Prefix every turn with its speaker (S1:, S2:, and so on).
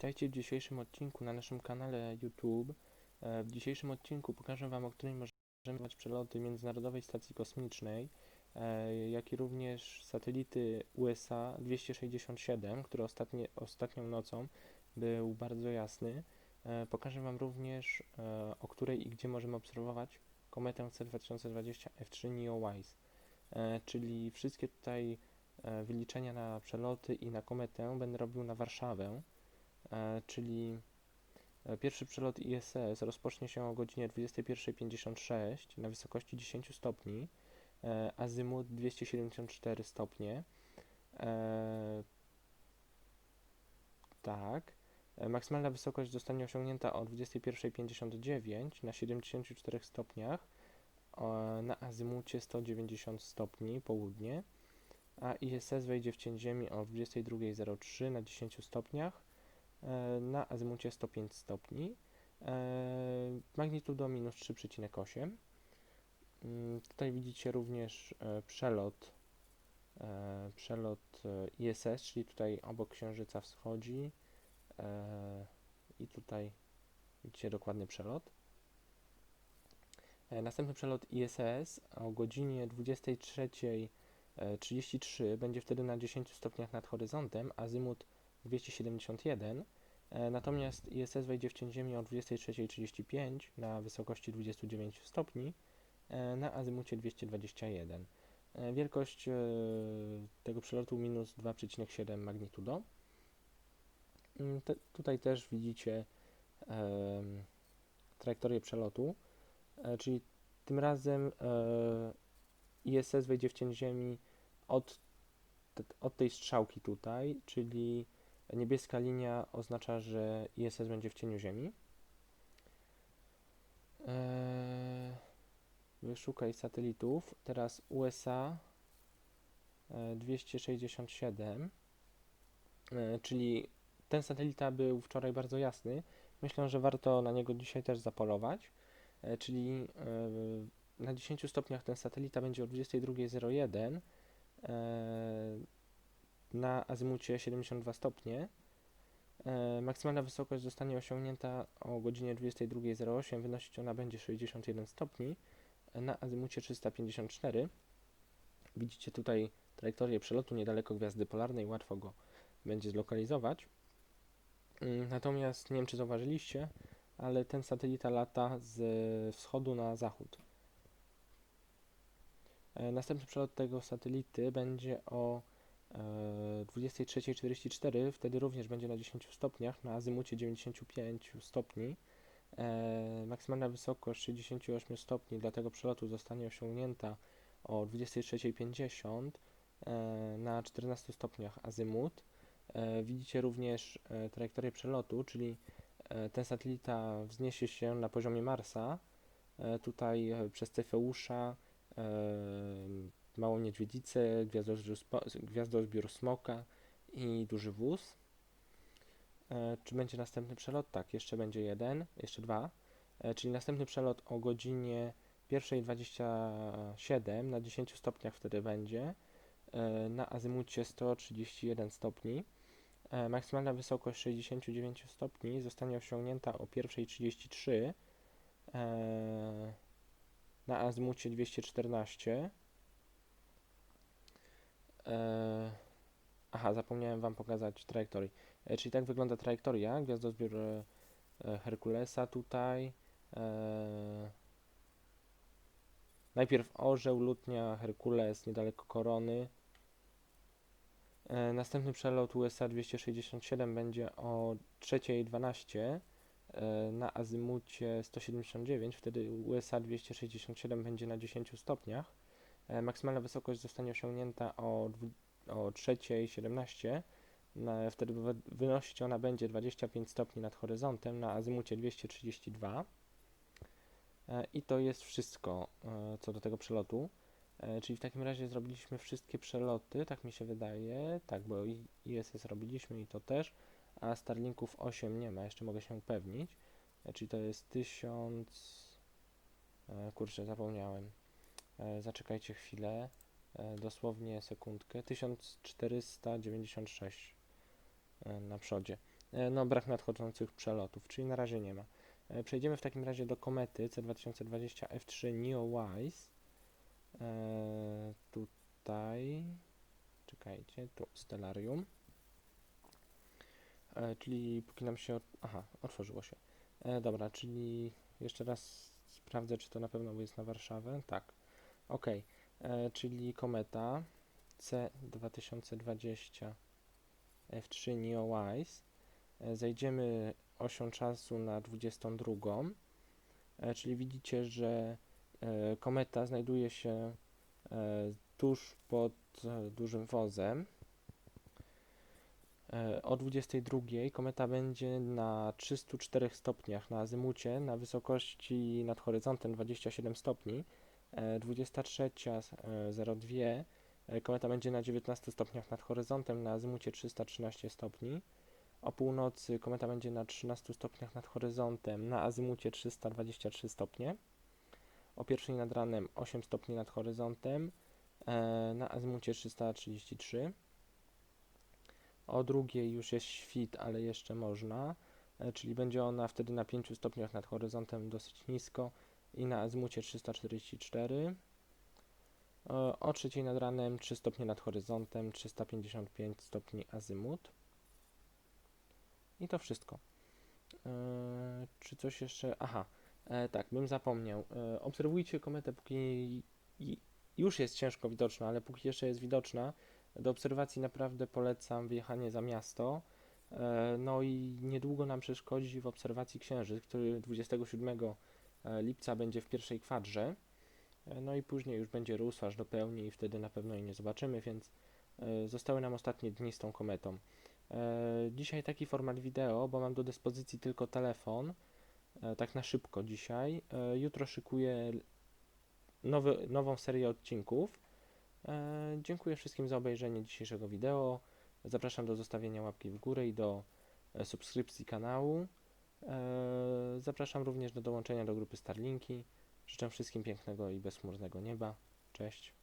S1: Witajcie w dzisiejszym odcinku na naszym kanale YouTube. E, W dzisiejszym odcinku pokażę Wam, o którym możemy wykonać przeloty Międzynarodowej Stacji Kosmicznej, e, jak i również satelity USA 267, który ostatnie, ostatnią nocą był bardzo jasny. E, Pokażę Wam również, o której i gdzie możemy obserwować kometę C2020 F3 NEOWISE, czyli wszystkie tutaj wyliczenia na przeloty i na kometę będę robił na Warszawę. E, czyli e, pierwszy przelot ISS rozpocznie się o godzinie 21.56 na wysokości 10 stopni, e, azymut 274 stopnie. Tak. Maksymalna wysokość zostanie osiągnięta o 21.59 na 74 stopniach na azymucie 190 stopni południe, a ISS wejdzie w cień Ziemi o 22.03 na 10 stopniach na azymucie 105 stopni, e, magnitudo minus 3,8. Mm, Tutaj widzicie również e, przelot, e, przelot e, ISS, czyli tutaj obok Księżyca wschodzi e, i tutaj widzicie dokładny przelot. E, Następny przelot ISS o godzinie 23.33 będzie wtedy na 10 stopniach nad horyzontem, azymut 271. E, Natomiast ISS wejdzie w cień Ziemi o 23.35 na wysokości 29 stopni e, na azymucie 221. E, Wielkość tego przelotu minus 2,7 magnitudo. Mm, tutaj też widzicie trajektorię przelotu, czyli tym razem ISS wejdzie w cień Ziemi od, od tej strzałki tutaj, czyli niebieska linia oznacza, że ISS będzie w cieniu Ziemi. E, Wyszukaj satelitów. Teraz USA e, 267, e, czyli ten satelita był wczoraj bardzo jasny. Myślę, że warto na niego dzisiaj też zapolować. E, Czyli e, na 10 stopniach ten satelita będzie o 22.01 e, na azymucie 72 stopnie. E, Maksymalna wysokość zostanie osiągnięta o godzinie 22.08. Wynosić ona będzie 61 stopni e, na azymucie 354. Widzicie tutaj trajektorię przelotu niedaleko gwiazdy polarnej, łatwo go będzie zlokalizować. Mm, Natomiast nie wiem, czy zauważyliście, ale ten satelita lata z wschodu na zachód. E, Następny przelot tego satelity będzie o 23.44, wtedy również będzie na 10 stopniach, na azymucie 95 stopni. E, Maksymalna wysokość 68 stopni dla tego przelotu zostanie osiągnięta o 23.50 e, na 14 stopniach azymut. E, Widzicie również e, trajektorię przelotu, czyli e, ten satelita wzniesie się na poziomie Marsa, e, tutaj e, przez Cefeusza, e, Małą Niedźwiedzicę, gwiazdozbiór, gwiazdozbiór Smoka i Duży Wóz. E, Czy będzie następny przelot? Tak, jeszcze będzie jeden, jeszcze dwa, E, czyli następny przelot o godzinie 1.27 na 10 stopniach wtedy będzie, e, na azymucie 131 stopni. Maksymalna wysokość 69 stopni zostanie osiągnięta o 1.33 e, na azymucie 214. E, Aha, zapomniałem Wam pokazać trajektorii. E, Czyli tak wygląda trajektoria, gwiazdozbiór e, e, Herkulesa tutaj. E, Najpierw orzeł, lutnia, Herkules niedaleko korony. E, Następny przelot USA 267 będzie o 3.12 e, na azymucie 179, wtedy USA 267 będzie na 10 stopniach. E, Maksymalna wysokość zostanie osiągnięta o, o 3.17, na- wtedy wy- wynosić ona będzie 25 stopni nad horyzontem na azymucie 232. E, I to jest wszystko e, co do tego przelotu. Czyli w takim razie zrobiliśmy wszystkie przeloty, tak mi się wydaje. Tak, bo ISS robiliśmy i to też, a Starlinków 8 nie ma, jeszcze mogę się upewnić. Czyli to jest 1000. e, Kurczę, zapomniałem. E, Zaczekajcie chwilę, e, dosłownie sekundkę. 1496 e, na przodzie. No, brak nadchodzących przelotów, czyli na razie nie ma. Przejdziemy w takim razie do komety C2020 F3 NEOWISE. Tutaj, czekajcie, tu Stellarium. Czyli póki nam się. Aha, otworzyło się. Dobra, czyli jeszcze raz sprawdzę, czy to na pewno jest na Warszawę. Tak. Ok, e, czyli kometa C2020 F3 NEOWISE. E, Zejdziemy osią czasu na 22, e, czyli widzicie, że e, kometa znajduje się e, tuż pod e, dużym wozem. E, O 22 kometa będzie na 304 stopniach na azymucie, na wysokości nad horyzontem 27 stopni. E, 23.02 e, kometa będzie na 19 stopniach nad horyzontem, na azymucie 313 stopni. O północy kometa będzie na 13 stopniach nad horyzontem, na azymucie 323 stopnie. O pierwszej nad ranem 8 stopni nad horyzontem, e, na azymucie 333. O drugiej już jest świt, ale jeszcze można, e, czyli będzie ona wtedy na 5 stopniach nad horyzontem dosyć nisko i na azymucie 344. E, O trzeciej nad ranem 3 stopnie nad horyzontem, 355 stopni azymut. I to wszystko. E, czy coś jeszcze? Aha, e, tak, bym zapomniał. E, obserwujcie kometę, póki już jest ciężko widoczna, ale póki jeszcze jest widoczna. Do obserwacji naprawdę polecam wyjechanie za miasto. E, no i niedługo nam przeszkodzi w obserwacji księżyc, który 27 e, lipca będzie w pierwszej kwadrze. E, No i później już będzie rósł aż do pełni i wtedy na pewno jej nie zobaczymy, więc e, zostały nam ostatnie dni z tą kometą. E, Dzisiaj taki format wideo, bo mam do dyspozycji tylko telefon, e, tak na szybko dzisiaj. E, Jutro szykuję nowy, nową serię odcinków. E, Dziękuję wszystkim za obejrzenie dzisiejszego wideo. Zapraszam do zostawienia łapki w górę i do e, subskrypcji kanału. E, Zapraszam również do dołączenia do grupy Starlinki. Życzę wszystkim pięknego i bezchmurnego nieba. Cześć.